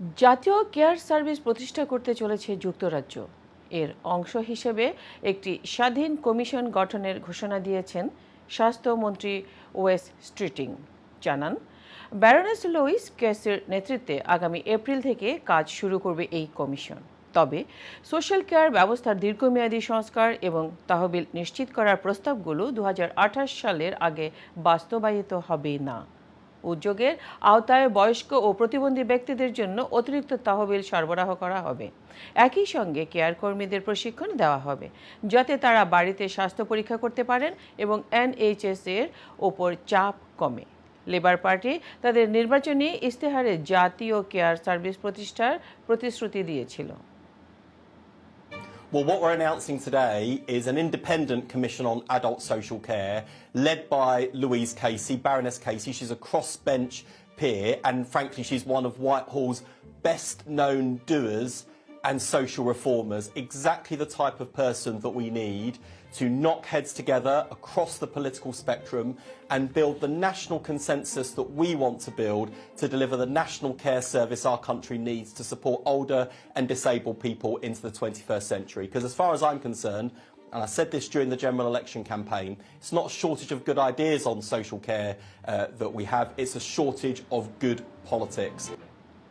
জাতীয় care service প্রতিষ্ঠা করতে চলেছে যুক্তরাজ্য। এর অংশ হিসেবে একটি স্বাধীন কমিশন গঠনের ঘোষণা দিয়েছেন স্বাস্থ্যমন্ত্রী ওয়েস স্ট্রিটিং। জানান ব্যারনেস লুইস কেসের নেতৃত্বে আগামী এপ্রিল থেকে কাজ শুরু করবে এই কমিশন। তবে সোশ্যাল কেয়ার ব্যবস্থার দীর্ঘমেয়াদী সংস্কার এবং তহবিল নিশ্চিত করার প্রস্তাবগুলো দু হাজার আঠাশ সালের আগে বাস্তবায়িত হবে না। উদ্যোগের আওতায় বয়স্ক ও প্রতিবন্ধী ব্যক্তিদের জন্য অতিরিক্ত তহবিল সরবরাহ করা হবে। একই সঙ্গে কেয়ার কর্মীদের প্রশিক্ষণ দেওয়া হবে, যাতে তারা বাড়িতে স্বাস্থ্য পরীক্ষা করতে পারেন এবং এনএইচএস এর ওপর চাপ কমে। লেবার পার্টি তাদের নির্বাচনী ইস্তেহারে জাতীয় কেয়ার সার্ভিস প্রতিষ্ঠার প্রতিশ্রুতি দিয়েছিল। Well, what we're announcing today is an independent commission on adult social care led by Louise Casey, Baroness Casey. She's a crossbench peer, and frankly, she's one of Whitehall's best known doers and social reformers. Exactly the type of person that we need to knock heads together across the political spectrum and build the national consensus that we want to build to deliver the national care service our country needs to support older and disabled people into the 21st century. Because as far as I'm concerned, and I said this during the general election campaign, it's not a shortage of good ideas on social care uh, that we have, it's a shortage of good politics.